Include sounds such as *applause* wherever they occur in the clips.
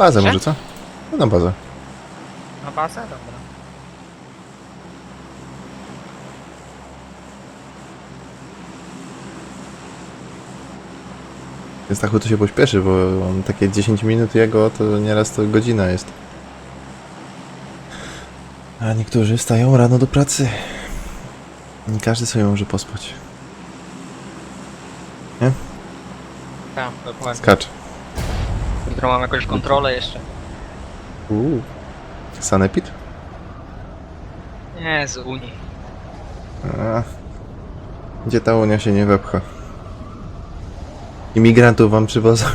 Bazę może, co? No na bazę. Na bazę? Dobra. Więc Stachu to się pośpieszy, bo on takie 10 minut jego to nieraz to godzina jest. A niektórzy wstają rano do pracy. Nie każdy sobie może pospać. Tak, dokładnie. Skacz. Jutro mam jakąś kontrolę jeszcze. Uuu. Sanepid? Nie, z Unii. A. Gdzie ta Unia się nie wepcha? Imigrantów wam przywożą.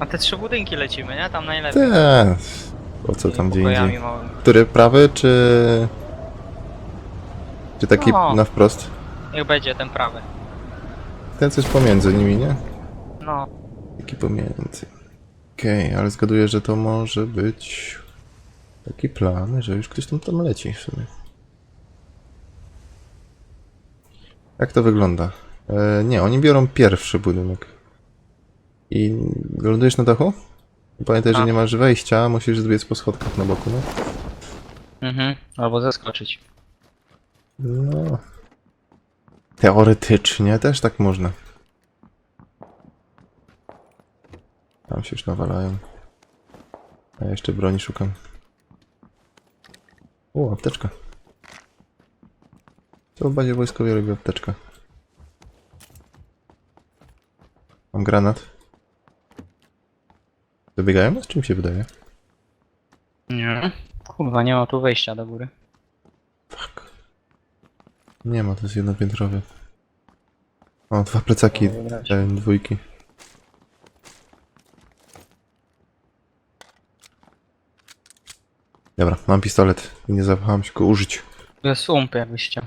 A te trzy budynki lecimy, nie? Tam najlepiej. Te. Po co tam gdzie Pokojami indziej? małymi. Który prawy, czy... Czy taki No. na wprost? Niech będzie ten prawy. Ten coś pomiędzy nimi, nie? No, Taki pomiędzy. Okej, ale zgaduję, że to może być taki plan, że już ktoś tam tam leci w sumie. Jak to wygląda? E, nie, oni biorą pierwszy budynek. I lądujesz na dachu? Pamiętaj, że A. nie masz wejścia, musisz zbiec po schodkach na boku, no. mhm. Albo zeskoczyć. No. Teoretycznie też tak można. Tam się już nawalają. A ja jeszcze broni szukam. O, apteczka. Co w bazie wojskowej robi apteczka? Mam granat. Dobiegają nas? Czym się wydaje? Nie. Kurwa, nie ma tu wejścia do góry. Fuck. Nie ma, to jest jednopiętrowy. O, dwa plecaki, O, wygrać. te dwójki. Dobra, mam pistolet i nie zawahałem się go użyć. Tu jest ump jakbyś chciał.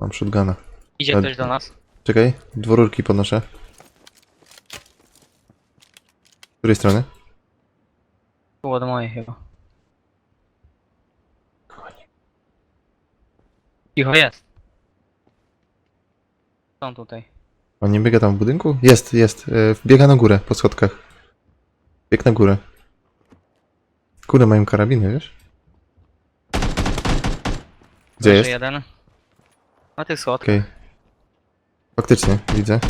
Mam shotguna. Idzie A- ktoś do nas. Czekaj, dwururki podnoszę. Z której strony? Tu od mojej chyba. Cicho jest. Są tutaj. On nie biega tam w budynku? Jest, jest. e, Biega na górę, po schodkach. Bieg na górę. Kurde, mają karabiny, wiesz? Gdzie Leży jest? jeden. Na tych schodkach. Okej. Faktycznie, widzę.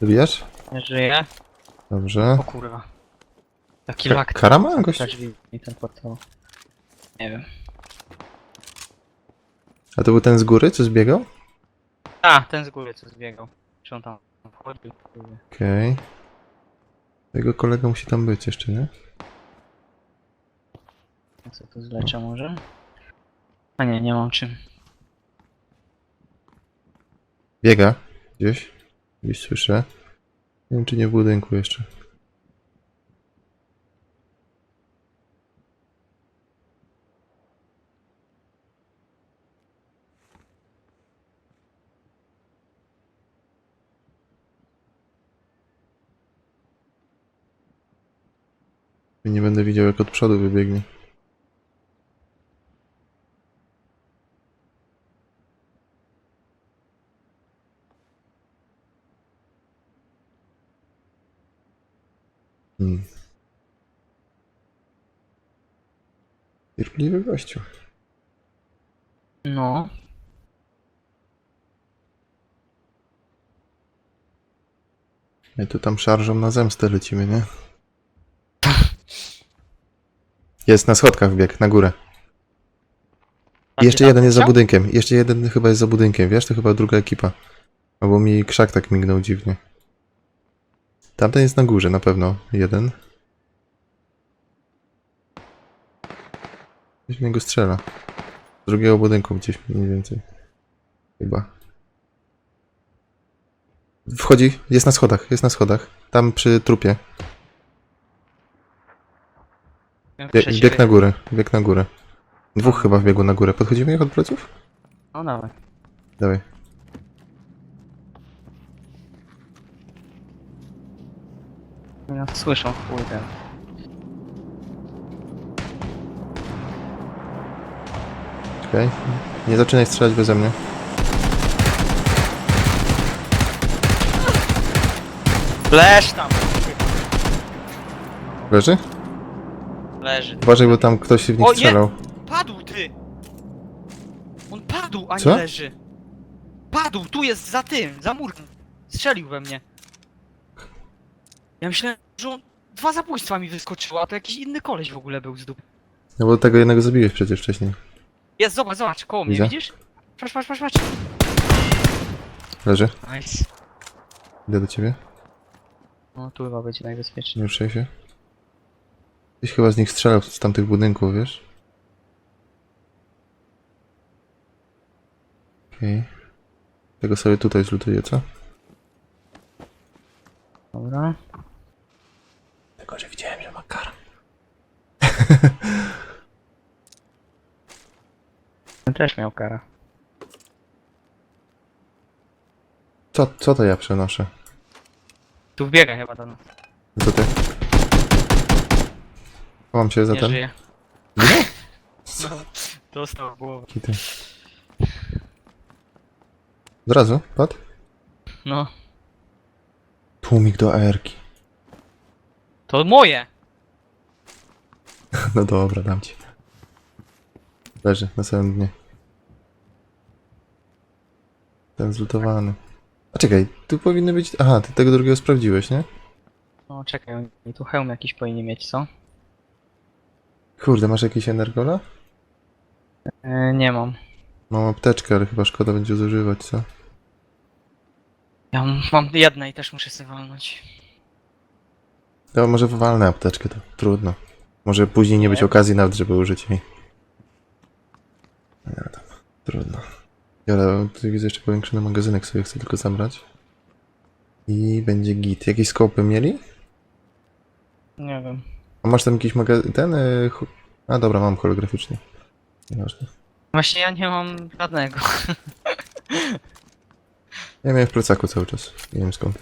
Dobijasz? Nie żyje. Dobrze. O kurwa. Taki Ka- lak. kara ma gość? Drzwi i ten portal. Nie wiem. A to był ten z góry, co zbiegał? A, ten z góry co zbiegał. Czy on tam wchodził? Kurde. Okej. Jego kolega musi tam być jeszcze, nie? Co tu zleczę może? A nie, nie mam czym. Biega. Gdzieś. Gdzieś słyszę. Nie wiem, czy nie w budynku jeszcze. Nie będę widział, jak od przodu wybiegnie. Hmm. Cierpliwy gościu. No. My tu tam szarżą na zemstę lecimy, nie? Jest na schodkach wbieg, na górę. I jeszcze jeden jest za budynkiem. Jeszcze jeden chyba jest za budynkiem, wiesz? To chyba druga ekipa. Albo mi krzak tak mignął dziwnie. Tamten jest na górze, na pewno. Jeden. Gdzieś w niego strzela. Z drugiego budynku gdzieś mniej więcej. Chyba. Wchodzi, jest na schodach, jest na schodach. Tam przy trupie. Bie bieg na górę, bieg na górę. Dwóch chyba wbiegło na górę. Podchodzimy ich od pleców? No dawaj. Dawaj. Ja słyszę, kurde. Czekaj. Nie zaczynaj strzelać beze mnie. Flash tam! Leży? Leży. Uważaj, bo tam ktoś w nich O, nie! strzelał. Padł ty! On padł, a nie Co? leży. Padł, tu jest za tym, za murem. Strzelił we mnie. Ja myślałem, że on dwa zabójstwa mi wyskoczyło, a to jakiś inny koleś w ogóle był z dupy. No bo tego jednego zabiłeś przecież wcześniej. Jest, zobacz, zobacz, koło mnie, Widzę. widzisz? Patrz, patrz, patrz, patrz. Leży. Nice. Idę do ciebie. No tu chyba będzie najbezpieczniej. Nie ruszaj się. Ktoś chyba z nich strzelał z tamtych budynków, wiesz? Okej. Tego sobie tutaj zlutuję, co? Dobra. Tylko, że widziałem, że ma kar. Ten *laughs* też miał kara. Co, co to ja przenoszę? Tu wbiega chyba ten. Co ty? Chowam się za Nie ten. żyje. Nie? *laughs* No, dostał w głowę. Kity. Od razu? Padł? No, Tłumik do AR-ki. To moje! *laughs* No dobra, dam ci. Leży na samym dnie. Ten zlutowany. A czekaj, tu powinny być... Aha, ty tego drugiego sprawdziłeś, nie? No czekaj, tu hełm jakiś powinien mieć, co? Kurde, masz jakiś energola? E, nie mam. Mam apteczkę, ale chyba szkoda będzie zużywać, co? Ja mam- jednej i też muszę sobie walnąć. Ja może wywalnę apteczkę, to trudno. Może później nie być Nie. okazji nawet, żeby użyć jej. Nie tam, trudno. Ale tu widzę jeszcze powiększony magazynek sobie chcę tylko zabrać. I będzie git. Jakieś skopy mieli? Nie wiem. A masz tam jakiś magazyn? Ten? y, A dobra, mam holograficzny. Nieważne. Właśnie ja nie mam żadnego. Ja miałem w plecaku cały czas. Nie wiem skąd.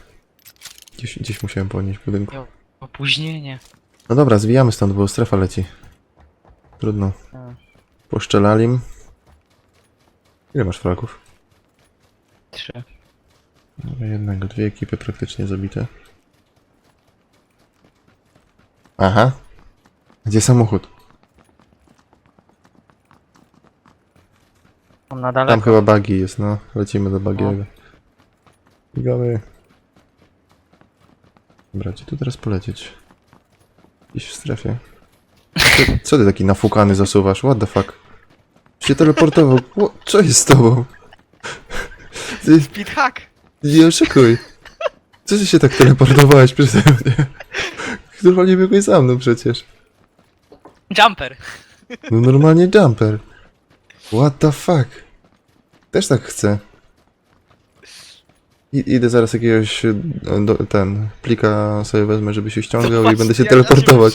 Gdzieś, gdzieś musiałem podnieść w budynku. Opóźnienie. No dobra, zwijamy stąd, bo strefa leci. Trudno. A. Poszczelali im. Ile masz fragów? Trzy. Dobra, jednego, dwie ekipy praktycznie zabite. Aha. Gdzie samochód? Mam na Tam chyba buggy jest, no. Lecimy do buggiego. Biegamy. Dobra, gdzie tu teraz polecieć? Gdzieś w strefie. Co, co ty taki nafukany zasuwasz? What the fuck? Się teleportował. Co jest z tobą? Ty Speedhack! nie oszukuj. Co ty się tak teleportowałeś przeze mnie? Normalnie biegłeś za mną przecież. Jumper! No normalnie jumper. What the fuck? Też tak chcę. I, idę zaraz jakiegoś e, do, ten plika sobie wezmę, żeby się ściągał i będę się ja teleportować.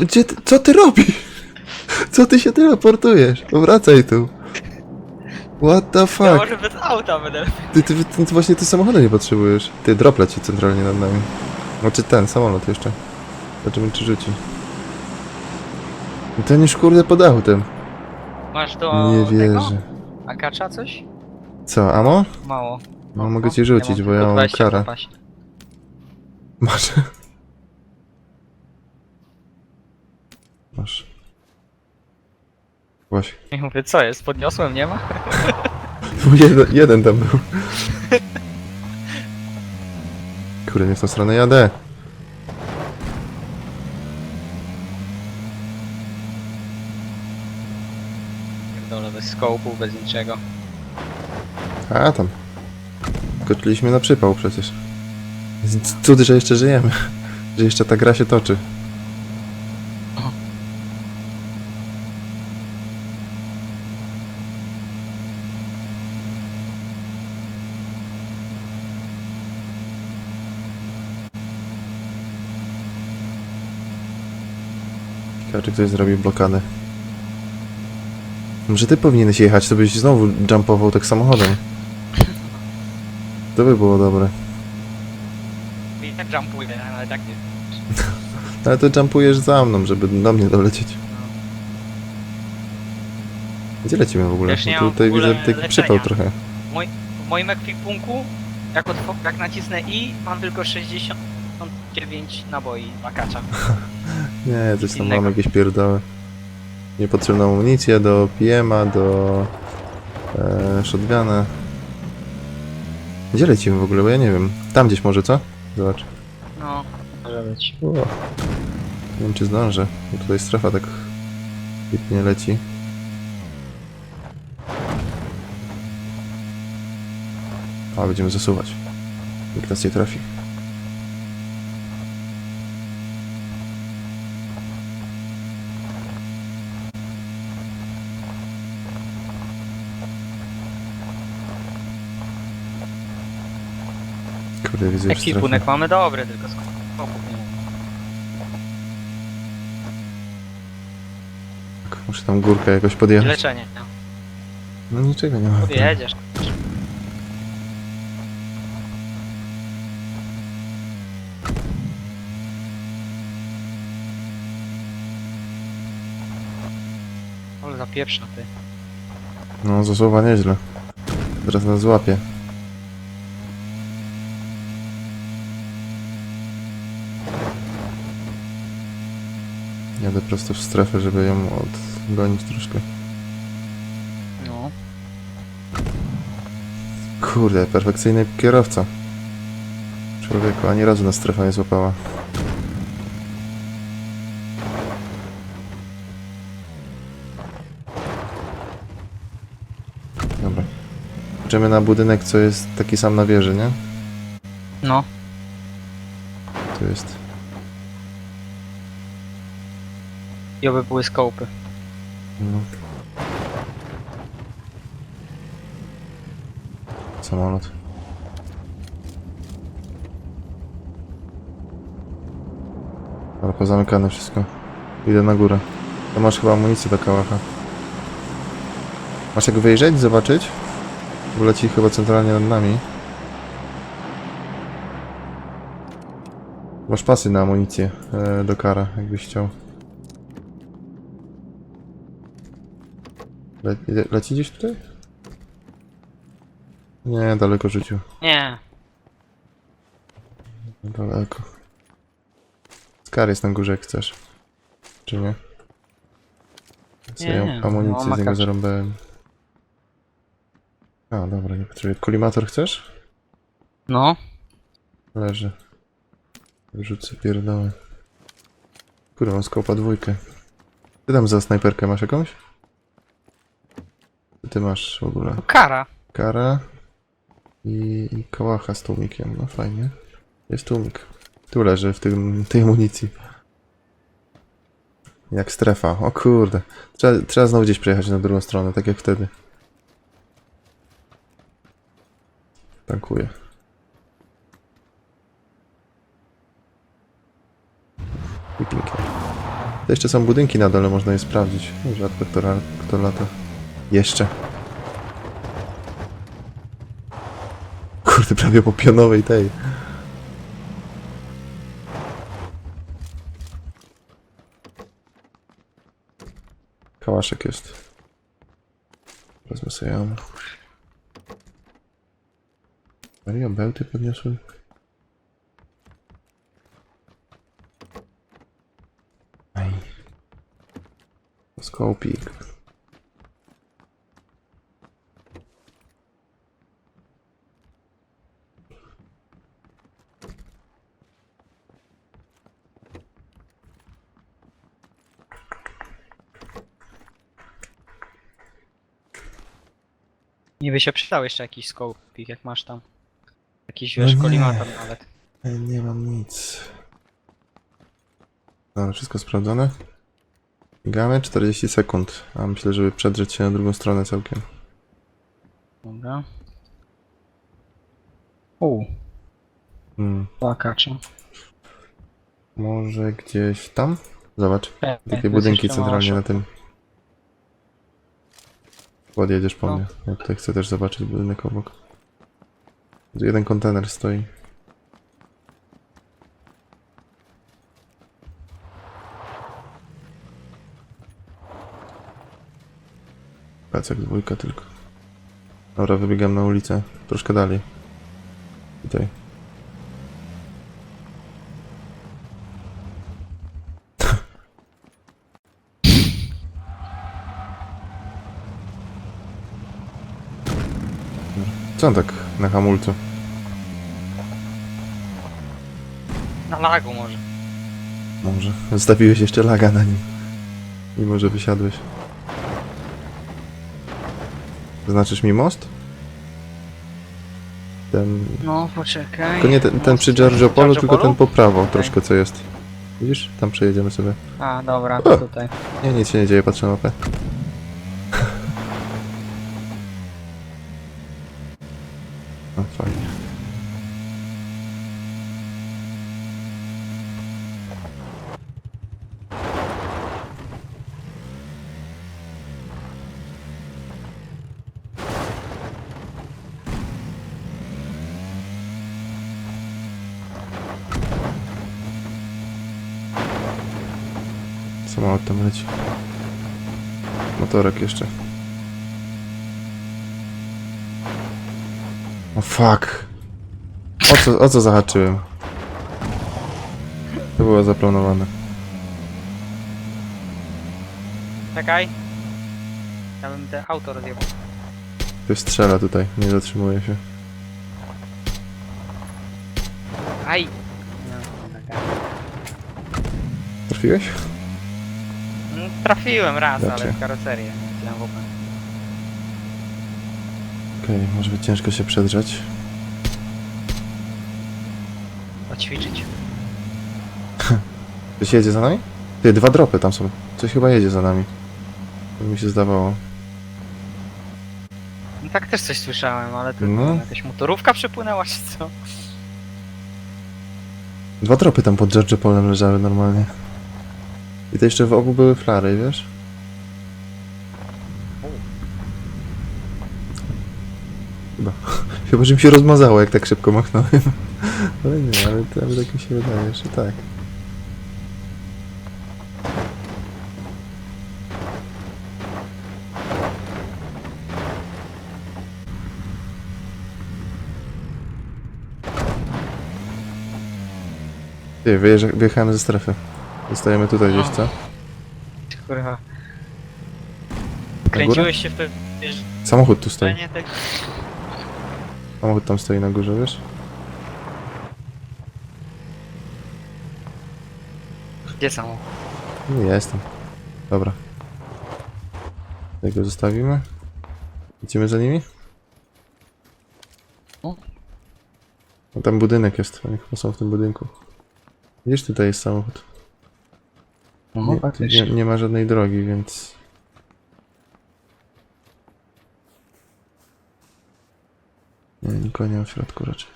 gdzie co ty robisz? *laughs* Co ty się teleportujesz? Wracaj tu. What the Ja fuck? może bez auta będę. Ty, ty, ty, ty właśnie ty samochodu nie potrzebujesz. Ty drop leci centralnie nad nami. Znaczy ten, samolot jeszcze. Zobaczymy czy rzuci. No Ten już kurde pod autem. Masz do Nie tego? wierzę. Akacza coś? Co, amo? Mało. No mogę ci rzucić, bo ja tylko mam 20 karę. Masz. *laughs* Masz. Właśnie. I mówię, co jest? Podniosłem, nie ma? Był *laughs* jeden, jeden tam był. Kurde, nie w tą stronę jadę. Pierdolę, bez skołpu, bez niczego. A tam. Skoczyliśmy na przypał przecież. Cud, że jeszcze żyjemy. *laughs* Że jeszcze ta gra się toczy. Ciekawe, czy ktoś zrobił blokadę. Może ty powinieneś jechać, to byś znowu jumpował tak samochodem. To by było dobre. I tak jumpuję, ale tak nie. *laughs* Ale to jumpujesz za mną, żeby do mnie dolecieć. Gdzie lecimy w ogóle? Też nie mam w tutaj ogóle widzę taki leczenia. przypał trochę. W moim ekwipunku, jak, otw- jak nacisnę I, mam tylko 60, 9 naboi makacza. *laughs* Nie, coś tam Innego. mam jakieś pierdoły. Niepotrzebną amunicję do PM-a, do e, shotguna. Gdzie lecimy w ogóle, bo ja nie wiem. Tam gdzieś może, co? Zobacz. No, może być. O. Nie wiem czy zdążę, bo tutaj strefa tak nie leci. A, będziemy zasuwać. Nikt nas nie trafi. Kurde, widzę już. Ekwipunek mamy dobry, tylko skopów nie ma. Tak, Muszę tam górkę jakoś podjechać. Leczenie. nie? No niczego nie ma. Podjedziesz. Ale zapieprza ty. No, zasuwa nieźle. Teraz nas złapie. Jadę prosto w strefę, żeby ją odgonić troszkę. No. Kurde, perfekcyjny kierowca. Człowieku, ani razu nas strefa nie złapała. Dobra. Idziemy na budynek, co jest taki sam na wieży, nie? No. Tu jest. I oby były skopy. No. Samolot. Ale pozamykane wszystko. Idę na górę. To masz chyba amunicję do kałacha. Masz jak wyjrzeć, zobaczyć? Bo leci chyba centralnie nad nami. Masz pasy na amunicję e, do kara, jakbyś chciał. Le le leci gdzieś tutaj? Nie, daleko rzucił. Nie. Daleko. Skar jest na górze, jak chcesz. Czy nie? Co Nie, ja nie, amunicję no, z niego makacz. zarąbałem. A, dobra, nie potrzebuję. Kolimator chcesz? No. Leży. Wrzucę pierdoły. Kurde, mam skopa dwójkę. Ty tam za snajperkę masz jakąś? Ty masz w ogóle? Kara. Kara i, i kałacha z tłumikiem. No fajnie. Jest tłumik. Tu leży w tym, tej amunicji. Jak strefa. O kurde. Trzeba, trzeba znowu gdzieś przejechać na drugą stronę, tak jak wtedy. Tankuję. I pięknie. To jeszcze są budynki na dole, można je sprawdzić. Rzadko kto, ra- kto lata. Jeszcze. Kurde, prawie po pionowej tej. Kałaszek jest. Wezmę sobie ją. Maria, bełty podniosły? Aj. Skopik. Niby się przydał jeszcze jakiś skopik, jak masz tam. Jakiś No wiesz, nie. kolimator nawet. Nie mam nic. Dobra, wszystko sprawdzone. Biegamy 40 sekund, a myślę, żeby przedrzeć się na drugą stronę całkiem. Dobra. U, Hmm. Może gdzieś tam? Zobacz, takie budynki centralnie na tym. Podjedziesz po No. mnie. Ja tutaj chcę też zobaczyć budynek obok. Tu Jeden kontener stoi. Pacek dwójka tylko. Dobra, wybiegam na ulicę. Troszkę dalej. Tutaj. Co on tak na hamulcu? Na lagu może. Może. Zostawiłeś jeszcze laga na nim. Mimo, że wysiadłeś. Zaznaczysz mi most? Ten... No, poczekaj. Tylko nie ten, ten przy Giorgio Polo, tylko ten po prawo troszkę co jest. Widzisz? Tam przejedziemy sobie. A, dobra, to tutaj. Nie, nic się nie dzieje, patrzę na mapę. Leci. Motorek jeszcze. O fuck. O co, o co zahaczyłem? To było zaplanowane. Czekaj. Ja bym te auto rozjebał. Ktoś strzela tutaj, nie zatrzymuje się. Aj! No. Trafiłeś? Trafiłem raz, Dobrze. ale w karoserię. nie chciałem w ogóle. Okej, może być ciężko się przedrzeć. Poćwiczyć. *laughs* Ktoś jedzie za nami? Ty, dwa dropy tam są. Coś chyba jedzie za nami. To mi się zdawało. No, tak też coś słyszałem, ale to No. jakaś motorówka przepłynęła czy co? Dwa dropy tam pod George Polem leżały normalnie. I to jeszcze w obu były flary, wiesz? Chyba. *laughs* Chyba, że mi się rozmazało, jak tak szybko machnąłem. *laughs* Ale nie, ale to tak mi się wydaje, że tak. Ty, wyjechałem ze strefy. Zostajemy tutaj gdzieś, co? Kurwa. Górę? Kręciłeś się w. Wiesz, Samochód tu stoi. nie tak... Samochód tam stoi na górze, wiesz? Gdzie samochód? Nie jestem. Dobra. Tego zostawimy. Idziemy za nimi? O. No tam budynek jest, oni chyba są w tym budynku. Widzisz, tutaj jest samochód. No, Nie, tu nie, nie ma żadnej drogi, więc... Nie, nikogo nie ma w środku raczej.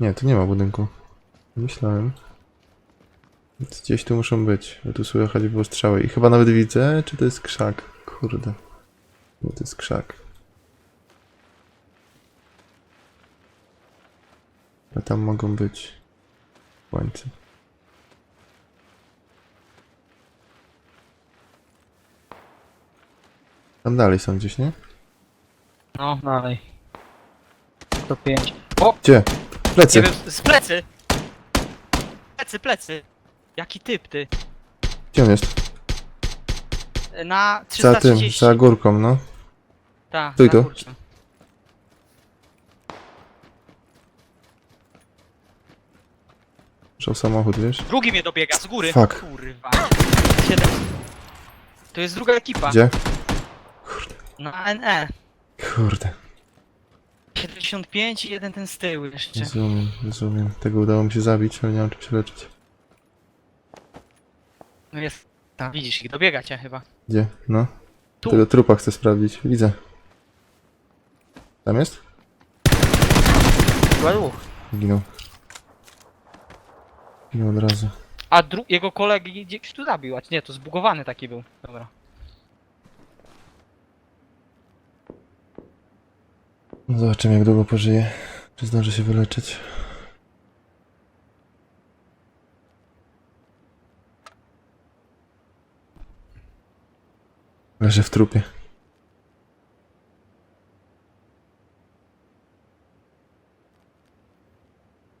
Nie, tu nie ma budynku. Myślałem. Więc gdzieś tu muszą być, bo tu słychać było strzały. I chyba nawet widzę, czy to jest krzak. Kurde. No to jest krzak. A tam mogą być łańcy. Tam dalej są gdzieś, nie? No, dalej. 105. O! Gdzie? Plecy! Nie wiem, z plecy! Plecy, plecy! Jaki typ, ty? Gdzie on jest? Na Za tym, 330. za górką, no. Tak, Stój na tu. górce. Szał samochód, wiesz? Drugi mnie dobiega z góry. Fuck. Kurwa. Siedem. To jest druga ekipa. Gdzie? Na NE. Kurde. 75 i jeden ten z tyłu jeszcze. Rozumiem, rozumiem. Tego udało mi się zabić, ale nie mam czym się leczyć. No jest. Tam widzisz ich, dobiega cię chyba. Gdzie? No. Tu. Tego trupa chcę sprawdzić. Widzę. Tam jest? Chyba dwóch. Ginął. Ginął od razu. A dru- jego kolegi gdzieś tu zabił, a nie, to zbugowany taki był. Dobra. No zobaczymy jak długo pożyje. Czy zdąży się wyleczyć. Leży w trupie.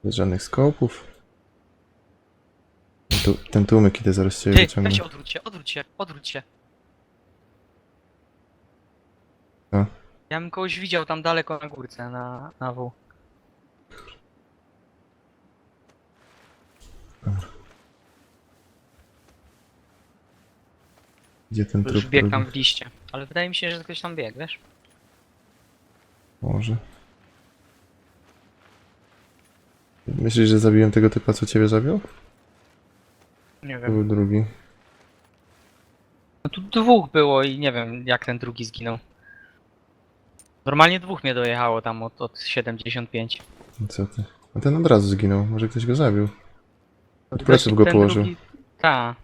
Bez żadnych skopów. Ten, tu, ten tłumyk idę zaraz cię Ty, wyciągnę. weź odwróć się, odwróć się, odwróć się. Co? Ja bym kogoś widział tam daleko na górce, na, na W. Gdzie ten Już trup biegł tam w liście. Ale wydaje mi się, że ktoś tam biegł, wiesz? Może. Myślisz, że zabiłem tego typa, co ciebie zabił? Nie To wiem. był drugi. No tu dwóch było i nie wiem jak ten drugi zginął. Normalnie dwóch mnie dojechało tam od, od 75. No Co ty? A ten od razu zginął. Może ktoś go zabił. Od pleców go ten położył. drugi- Ta.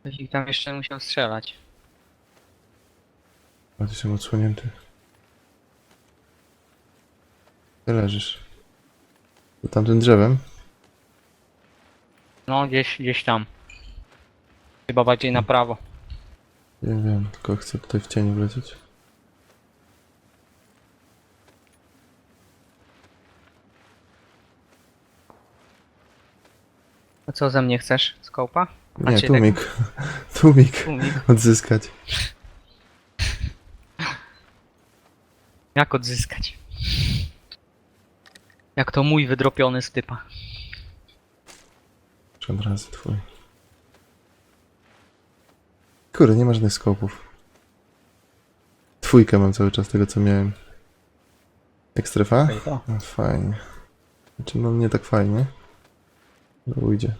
Ktoś ich tam jeszcze musiał strzelać. A ty jestem odsłonięty. Ty leżysz. Za tamtym drzewem? No gdzieś, gdzieś tam. Chyba bardziej na prawo. Wiem, wiem, tylko chcę tutaj w cień wlecieć. A co ze mnie chcesz? Skołpa? Nie, Macie tłumik. *laughs* Tłumik. Tłumik. Odzyskać. Jak odzyskać? Jak to mój wydropiony z typa. Trzy razy twój. Kurde, nie ma żadnych skopów. Twójkę mam cały czas tego, co miałem. Jak strefa? Okej, to. No, fajnie. Znaczy, no nie tak fajnie. No ujdzie.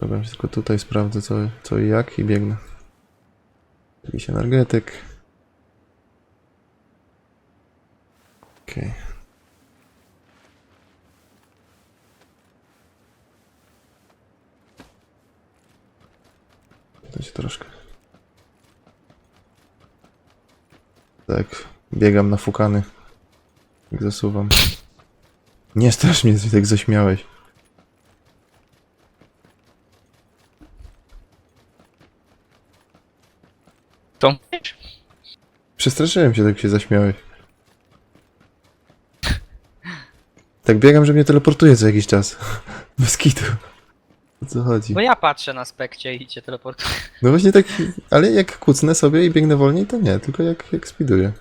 Dobra, tylko tutaj sprawdzę co, co i jak i biegnę. Jakiś energetyk. Okej. To się troszkę. Tak, biegam nafukany. Jak zasuwam. Nie strasz mnie, tak zaśmiałeś. To? Przestraszyłem się, tak się zaśmiałeś. Tak biegam, że mnie teleportuje co jakiś czas. *laughs* Bez kitu. O co chodzi? Bo ja patrzę na spekcie i cię teleportuję. No właśnie tak, ale jak kucnę sobie i biegnę wolniej, to nie, tylko jak, jak speeduję.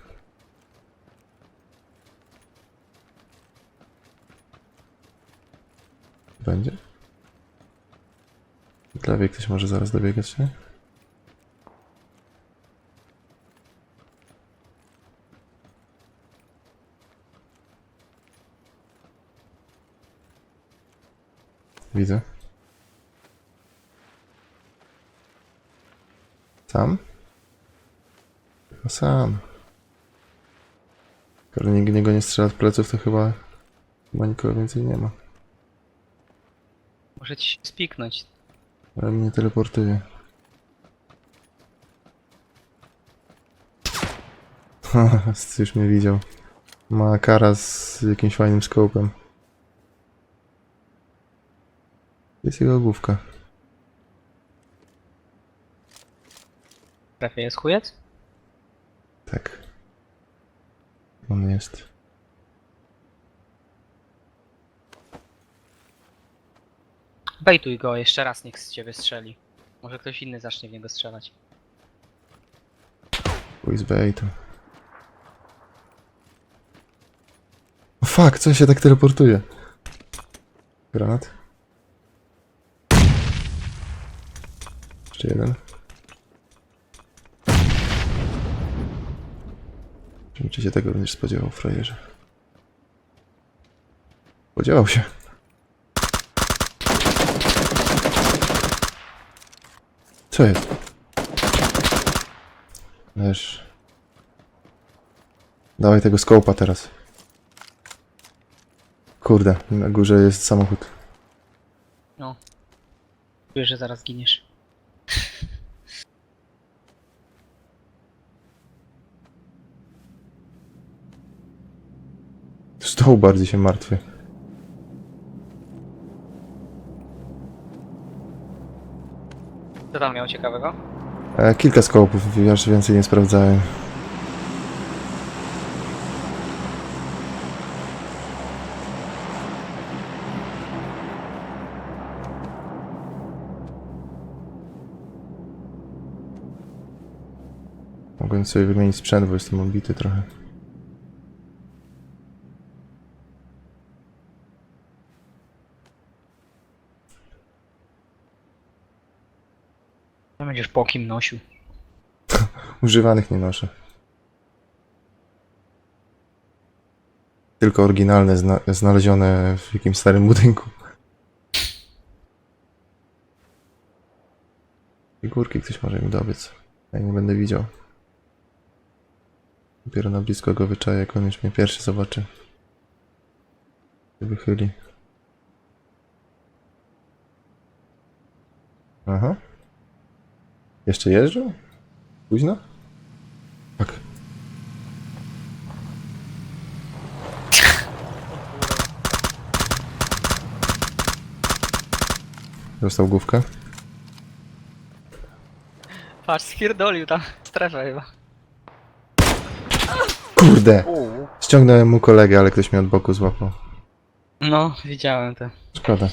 Będzie? Lewej ktoś może zaraz dobiegać, nie? Widzę. Sam? Chyba sam. Skoro nikt niego nie strzela z pleców, to chyba, chyba nikogo więcej nie ma. Może ci się spiknąć. Ale mnie teleportuje. Haha, już mnie widział. Ma kara z jakimś fajnym skopem. Jest jego główka. Trefie jest chujec? Tak. On jest. Bejtuj go jeszcze raz, niech z ciebie strzeli. Może ktoś inny zacznie w niego strzelać. Pójdź z baitem. O fuck, co się tak teleportuje? Granat? Jeszcze jeden. Czym czy się tego będziesz spodziewał, frajerze? Spodziewał się. Co jest? Wiesz. Dawaj tego skołpa teraz. Kurde, na górze jest samochód. No. Czujesz, że zaraz giniesz. Tą bardziej się martwię. Co tam miał ciekawego? E, kilka skołpów, już więcej nie sprawdzałem. Mogłem sobie wymienić sprzęt, bo jestem obity trochę. Będziesz po kim nosił? *laughs* Używanych nie noszę. Tylko oryginalne, zna znalezione w jakimś starym budynku. Figurki ktoś może mi dobiec. Ja nie będę widział. Dopiero na blisko go wyczaję, jak on już mnie pierwszy zobaczy. Wychyli. Aha. Jeszcze jeżdżą? Późno? Tak. Dostał główkę? Patrz, spierdolił tam strefę chyba. Kurde! Ściągnąłem mu kolegę, ale ktoś mnie od boku złapał. No, widziałem to. Szkoda.